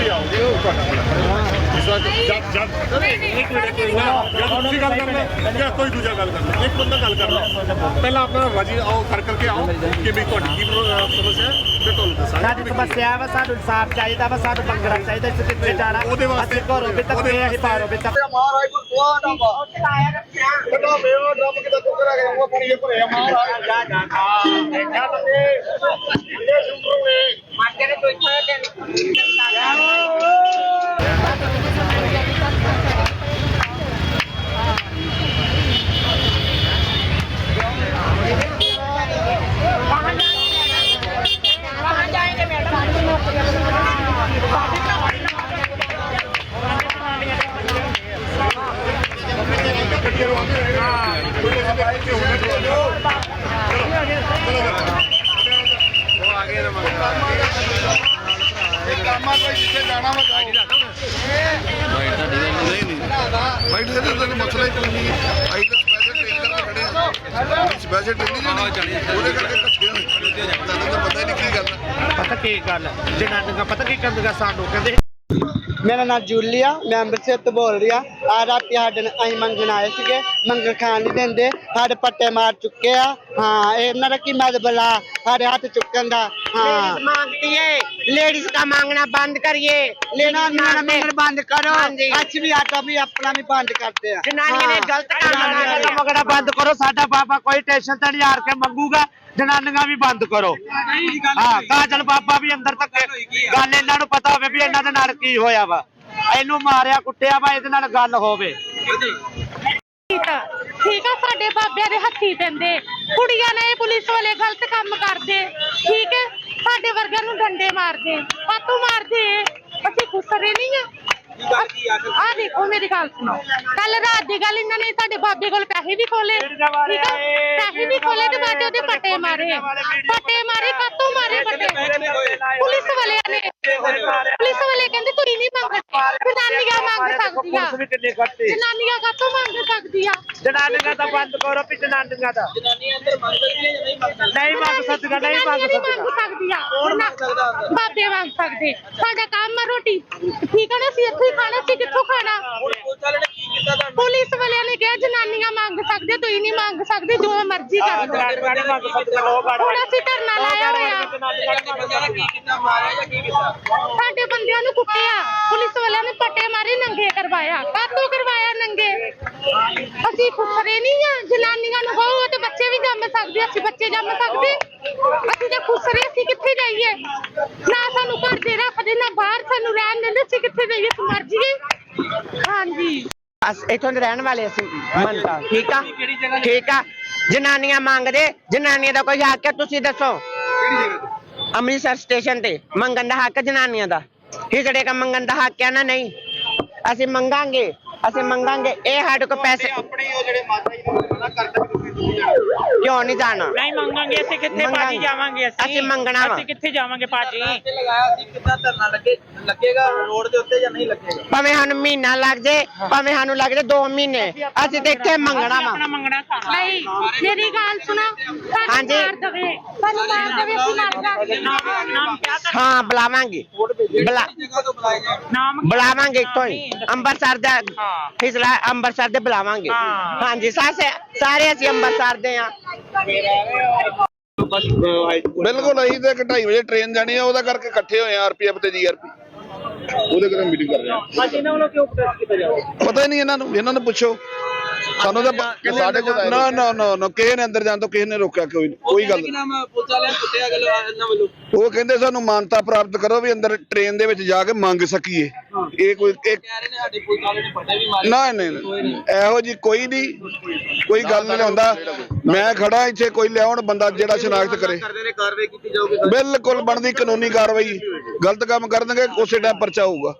ਤੁਸੀਂ ਆਓ ਜੀ ਉਹ ਤੁਹਾਡਾ ਇਸ ਵਾਰ ਜਦ ਜਦ ਇੱਕ ਮਿੰਟ ਕੋਈ ਨਾ ਜਦ ਤੁਸੀਂ ਗੱਲ ਕਰਨਾ ਜਾਂ ਕੋਈ ਦੂਜਾ ਗੱਲ ਕਰਨਾ ਇੱਕ ਬੰਦਾ ਗੱਲ ਕਰਨਾ ਪਹਿਲਾਂ ਆਪਣਾ ਰਾਜੀ ਆਓ ਕਰ ਕਰਕੇ ਆਓ ਕਿ ਵੀ ਤੁਹਾਡੀ ਕੀ ਪ੍ਰੋ- ਸਮੱਸਿਆ ਹੈ ਫਿਰ ਤੁਹਾਨੂੰ ਦੱਸਾਂਗੇ ਸਾਡੀ ਵੀ ਸਮੱਸਿਆ ਵਾ ਸਾਨੂੰ ਇਨਸਾਫ ਚਾਹੀਦਾ ਵਾ ਸਾਨੂੰ ਮੰਗਣਾ ਚਾਹੀਦਾ ਇਸ ਕਿੱਥੇ ਜਾਣਾ। ਉਹਦੇ ਵਾਸਤੇ- ਅਸੀਂ ਘਰੋਂ ਵੀ ਤੱਕ ਅਸੀਂ ਬਾਹਰੋਂ ਵੀ ਤੱਕ ਮਹਾਰਾਜ ਕੋ ਦੁਆ ਨਾ ਬਾ ਵੱਡਾ ਮੇਵਾ ਰੱਬ ਕਿਦਾ ਟੁਕੜਾ ਗਿਆ ਉਹ ਪਾਣੀ ਭਰਿਆ ਮਹਾਰਾਜ ਜਾ ਜਾ ਜਾ ਬੰਦੇ ਇਹ ਸੁਣੋਗੇ ਕੰਮਾਂ ਕੋਈ ਜਿੱਥੇ ਜਾਣਾ ਵਾ ਜਾਓ ਨਹੀਂ ਨਹੀਂ ਫਾਈਟ ਦੇ ਤਾਂ ਮਸਲਾ ਹੀ ਕੋਈ ਨਹੀਂ ਆਈ ਤਾਂ ਸਪੈਸ਼ਲ ਟ੍ਰੇਨ ਕਰਕੇ ਖੜੇ ਆ ਸਪੈਸ਼ਲ ਟ੍ਰੇਨ ਨਹੀਂ ਜਾਣੀ ਉਹਦੇ ਕਰਕੇ ਇਕੱਠੇ ਹੋਏ ਤਾਂ ਪਤਾ ਨਹੀਂ ਕੀ ਗੱਲ ਹੈ? ਪਤਾ ਕੀ ਗੱਲ ਜਨਾਨੀਆਂ ਪਤਾ ਕੀ ਕਹਿੰਦੀਆਂ ਸਾਨੂੰ, ਕਹਿੰਦੇ ਮੇਰਾ ਨਾਮ ਜੂਲੀਆ, ਮੈਂ ਅੰਮ੍ਰਿਤਸਰ ਤੋਂ ਬੋਲ ਰਿਹਾ ਆ ਰਾਤੀ ਸਾਡੇ ਨਾਲ ਅਸੀਂ ਮੰਗਣ ਆਏ ਸੀਗੇ, ਮੰਗਣ ਖਾਣ ਨਹੀਂ ਦਿੰਦੇ, ਸਾਡੇ ਪੱਟੇ ਮਾਰ ਚੁੱਕੇ ਆ। ਹਾਂ ਇਹਨਾਂ ਦਾ ਕੀ ਮਤਲਬ ਆ? ਸਾਡੇ ਹੱਥ ਚੁੱਕਣ ਦਾ। ਹਾਂ। लेडीज का मांगना बंद करिए ਲੈਣਾ लेडीज ਮੇਰਾ मांगते ਮੰਗਣ ਬੰਦ ਕਰੋ ਹਾਂਜੀ। ਅਸੀਂ ਵੀ ਆਟਾ ਵੀ ਆਪਣਾ ਵੀ ਬੰਦ ਕਰਦੇ ਆ जनानियों ने ਹਾਂ। गलत काम ਜਨਾਨੀਆਂ ਦਾ किया ਮੰਗਣਾ ਬੰਦ ਕਰੋ ਸਾਡਾ ਬਾਬਾ ਕੋਈ ਟੈਨਸ਼ਨ ਤੇ ਨਹੀਂ ਹਾਰ ਕੇ ਮੰਗੂਗਾ ਜਨਾਨੀਆਂ ਵੀ ਬੰਦ ਕਰੋ ਹਾਂ ਕਾਜਲ ਬਾਬਾ ਵੀ ਅੰਦਰ ਤੱਕ ਗੱਲ ਇਹਨਾਂ ਨੂੰ ਪਤਾ ਹੋਵੇ ਵੀ ਇਹਨਾਂ ਦੇ ਨਾਲ ਕੀ ਹੋਇਆ ਵਾ ਇਹਨੂੰ ਮਾਰਿਆ ਕੁੱਟਿਆ ਵਾ ਇਹਦੇ ਨਾਲ ਗੱਲ ਹੋਵੇ ਠੀਕ ਆ ਠੀਕ ਆ ਸਾਡੇ ਬਾਬਿਆਂ ਦੇ ਹੱਥੀ ਪੈਂਦੇ ਕੁੜੀਆਂ ਨੇ ਪੁਲਿਸ ਵਾਲੇ ਗਲਤ ਕੰਮ ਕਰਦੇ ਠੀਕ ਹੈ ਸਾਡੇ ਵਰਗਿਆਂ ਨੂੰ ਡੰਡੇ ਮਾਰਦੇ ਕਾਤੋਂ ਮਾਰਦੇ ਅਸੀਂ ਖੁਸਰੇ ਨਹੀਂ ਆ। ਆ ਦੇਖੋ ਮੇਰੀ ਗੱਲ ਸੁਣੋ। ਕੱਲ ਰਾਤ ਦੀ ਗੱਲ ਇਹਨਾਂ ਨੇ ਸਾਡੇ ਬਾਬੇ ਕੋਲ ਪੈਸੇ ਵੀ ਖੋਲੇ ਠੀਕ ਆ? ਪੈਸੇ ਵੀ ਖੋਲੇ ਤੇ ਬਾਅਦ ਉਹਦੇ ਪੱਟੇ ਮਾਰੇ। ਪੱਟੇ ਮਾਰੇ ਕਾਤੋਂ ਮਾਰੇ ਪੱਟੇ ਪੁਲਿਸ ਵਾਲਿਆਂ ਨੇ ਪੁਲਿਸ ਵਾਲੇ ਕਹਿੰਦੇ ਤੁਸੀਂ ਨਹੀਂ ਮੰਗਦੇ ਜਨਾਨੀਆਂ ਮੰਗ ਸਕਦੀਆਂ ਪੁਲਿਸ ਵੀ ਕਿੰਨੇ ਕੱਟੇ ਜਨਾਨੀਆਂ ਕਾਤੋਂ ਮੰਗ ਸਕਦੀਆਂ ਜਨਾਨੀਆਂ ਦਾ ਬੰਦ ਕਰੋ ਵੀ ਜਨਾਨੀਆਂ ਦਾ। ਨਹੀਂ ਮੰਗ ਸਕਦੀਆਂ? ਨਹੀਂ ਮੰਗ ਜਨਾਨੀਆਂ ਨਹੀਂ ਸਕਦੀਆਂ। ਮੰਗ ਸਕਦੀਆਂ ਜਨਾ- ਬਾਬੇ ਮੰਗ ਸਕਦੇ। ਸਾਡਾ ਕੰਮ ਆ ਰੋਟੀ। ਠੀਕ ਆ ਨਾ ਅਸੀਂ ਇੱਥੇ ਹੀ ਖਾਣਾ ਸੀ ਕਿੱਥੋਂ ਖਾਣਾ? ਪੁਲਿਸ ਵਾਲਿਆਂ ਨੇ ਕਿਹਾ ਜਨਾਨੀਆਂ ਮੰਗ ਸਕਦੇ ਤੁਸੀਂ ਨਹੀਂ ਮੰਗ ਸਕਦੇ ਜੋ ਮਰਜ਼ੀ ਕਰ ਲਓ। ਜਨਾਨੀਆਂ ਨਹੀਂ ਮੰਗ ਸਕਦੀਆਂ ਲੋਕ ਆੜ ਹੁਣ ਅਸੀਂ ਧਰਨਾ ਲਾਇਆ ਹੋਇਆ। ਸਾਡੇ ਬੰਦਿਆਂ ਨੂੰ ਕੁੱਟਿਆ। ਪੁਲਿਸ ਮਾਰੇ ਨੰਗੇ ਕਰਵਾਇਆ ਕਾਤੋਂ ਕਰਵਾਇਆ ਨੰਗੇ? ਅਸੀਂ ਖੁਸਰੇ ਨਹੀਂ ਆ ਜਨਾਨੀਆਂ ਨੂੰ ਕਹੋ ਤੇ ਬੱਚੇ ਵੀ ਜੰਮ ਸਕਦੇ ਅਸੀਂ ਬੱਚੇ ਜੰਮ ਸਕਦੇ। ਅਸੀਂ ਤਾਂ ਖੁਸਰੇ ਅਸੀਂ ਕਿੱਥੇ ਜਾਈਏ? ਨਾ ਸਾਨੂੰ ਘਰ ਦੇ ਰੱਖਦੇ ਨਾ ਬਾਹਰ ਸਾਨੂੰ ਰਹਿਣ ਦਿੰਦੇ ਅਸੀਂ ਕਿੱਥੇ ਜਾਈਏ? ਅਸੀਂ ਮਰ ਜਾਈਏ। ਹਾਂਜੀ। ਅਸ ਇਥੋਂ ਦੇ ਰਹਿਣ ਵਾਲੇ ਅਸੀਂ। ਮੰਨਤਾ ਠੀਕ ਆ? ਠੀਕ ਆ? ਜਨਾਨੀਆਂ ਮੰਗਦੇ ਜਨਾਨੀਆਂ ਦਾ ਕੋਈ ਹੱਕ ਹੈ? ਤੁਸੀਂ ਦੱਸੋ। ਅੰਮ੍ਰਿਤਸਰ ਸਟੇਸ਼ਨ ਤੇ ਮੰਗਣ ਦਾ ਹੱਕ ਜਨਾਨੀਆਂ ਦਾ। ਹਿਜੜੇ ਦਾ ਮੰਗਣ ਦਾ ਹੱਕ ਹੈ ਨਾ ਨਹੀਂ? ਅਸੀਂ ਮੰਗਾਂਗੇ ਅਸੀਂ ਮੰਗਾਂਗੇ। ਇਹ ਸਾਡੇ ਕੋਲ ਪੈਸੇ ਆਪਣੀ ਉਹ ਜਿਹੜੇ ਮਾਤਾ ਜੀ ਨੂੰ ਮਨਾ ਕਰਦੇ ਕਿਉਂ ਨਹੀਂ ਜਾਣਾ? ਨਹੀਂ ਮੰਗਾਂਗੇ ਅਸੀਂ ਕਿੱਥੇ। ਭਾਜੀ ਜਾਵਾਂਗੇ ਅਸੀਂ? ਅਸੀਂ ਮੰਗਣਾ। ਅਸੀਂ ਕਿੱਥੇ ਜਾਵਾਂਗੇ ਭਾਜੀ? ਲਗਾਇਆ ਸੀ? ਕਿੱਦਾਂ ਧਰਨਾ ਲੱਗੇ ਲੱਗੇਗਾ ਰੋਡ ਦੇ ਉੱਤੇ ਜਾਂ ਨਹੀਂ ਲੱਗੇਗਾ? ਭਾਵੇਂ ਸਾਨੂੰ ਮਹੀਨਾ ਲੱਗ ਜੇ ਭਾਵੇਂ ਸਾਨੂੰ ਲੱਗ ਜੇ 2 ਮਹੀਨੇ ਅਸੀਂ ਤੇ ਇੱਥੇ ਮੰਗਣਾ ਵਾ। ਆਪਣਾ ਮੰਗਣਾ ਖਾਣਾ ਨਹੀਂ ਮੇਰੀ ਗੱਲ ਸੁਣੋ ਸਾਨੂੰ ਹਾਂਜੀ। ਮਾਰ ਦੇਵੇ। ਸਾਨੂੰ ਮਾਰ ਦੇਵੇ ਅਸੀਂ ਮਰ ਜਾਵਾਂਗੇ। ਹਾਂ ਬੁਲਾਵਾਂਗੇ। ਬੁਲਾ ਜਗ੍ਹਾ ਤੋਂ ਬੁਲਾਏ ਜਾਣ ਨਾਮ ਬੁਲਾਵਾਂਗੇ ਇੱਥੋਂ ਹੀ। ਅੰਮ੍ਰਿਤਸਰ ਦਾ ਹਾਂ। ਫਿਸਲਾ ਅੰਮ੍ਰਿਤਸਰ ਦੇ ਬੁਲਾਵਾਂਗੇ। ਹਾਂ। ਹਾਂਜੀ ਸਾਰੇ ਸਾਰੇ ਅਸੀਂ ਅੰਮ੍ਰਿਤਸਰ ਦੇ ਆ। ਬਿਲਕੁਲ ਅਸੀਂ ਤੇ 2:30 ਵਜੇ ਟ੍ਰੇਨ ਜਾਣੀ ਆ ਉਹਦਾ ਕਰਕੇ ਇਕੱਠੇ ਹੋਏ ਆ ਆਰਪੀਐਫ ਤੇ ਜੀਆਰਪੀ ਉਹਦੇ ਕਰਕੇ ਮੀਟਿੰਗ ਕਰ ਰਹੇ ਆ। ਅੱਜ ਇਹਨਾਂ ਵੱਲੋਂ ਕਿਉਂ ਪ੍ਰੋਟੈਸਟ ਕੀਤਾ ਜਾ ਰਿਹਾ ਪਤਾ ਹੀ ਨਹੀਂ ਇਹਨਾਂ ਨੂੰ ਇਹਨਾਂ ਨੂੰ ਪੁੱਛੋ। ਸਾਨੂੰ ਤਾਂ ਸਾਡੇ ਕੋਲ ਨਾ ਨਾ ਨਾ ਨਾ ਕਿਸੇ ਨੇ ਅੰਦਰ ਜਾਣ ਤੋਂ ਕਿਸੇ ਨੇ ਰੋਕਿਆ ਕੋਈ ਕੋਈ ਗੱਲ ਨਹੀਂ ਨਾਮ ਪੁਲਿਸ ਵਾਲਿਆਂ ਕੁੱਟਿਆ ਗੱਲ ਇਹਨਾਂ ਵੱਲੋਂ। ਉਹ ਕਹਿੰਦੇ ਸਾਨੂੰ ਮਾਨਤਾ ਪ੍ਰਾਪਤ ਕਰੋ ਵੀ ਅੰਦਰ ਟ੍ਰੇਨ ਦੇ ਵਿੱਚ ਜਾ ਕੇ ਮੰਗ ਸਕੀਏ। ਇਹ ਕੋਈ ਇੱਕ ਕਹਿ ਰਹੇ ਨੇ ਸਾਡੇ ਪੁਲਿਸ ਵਾਲੇ ਨੇ ਪੱਟੇ ਵੀ ਮਾਰੇ ਨਾ ਨਹੀਂ ਨਹੀਂ। ਇਹੋ ਜੀ ਕੋਈ ਨਹੀਂ ਕੋਈ ਗੱਲ ਨਹੀਂ ਹੁੰਦਾ ਮੈਂ ਖੜਾ ਇੱਥੇ ਕੋਈ ਲਿਆਉਣ ਬੰਦਾ ਜਿਹੜਾ ਸ਼ਨਾਖਤ ਕਰੇ। ਕਰਦੇ ਨੇ ਕਾਰਵਾਈ ਕੀਤੀ ਜਾਊਗੀ। ਬਿਲਕੁਲ ਬਣਦੀ ਕਾਨੂੰਨੀ ਕਾਰਵਾਈ। ਗਲਤ ਕੰਮ ਕਰ ਦੇਣਗੇ ਉਸੇ ਟਾਈਮ ਪਰਚਾ ਹੋਊਗਾ।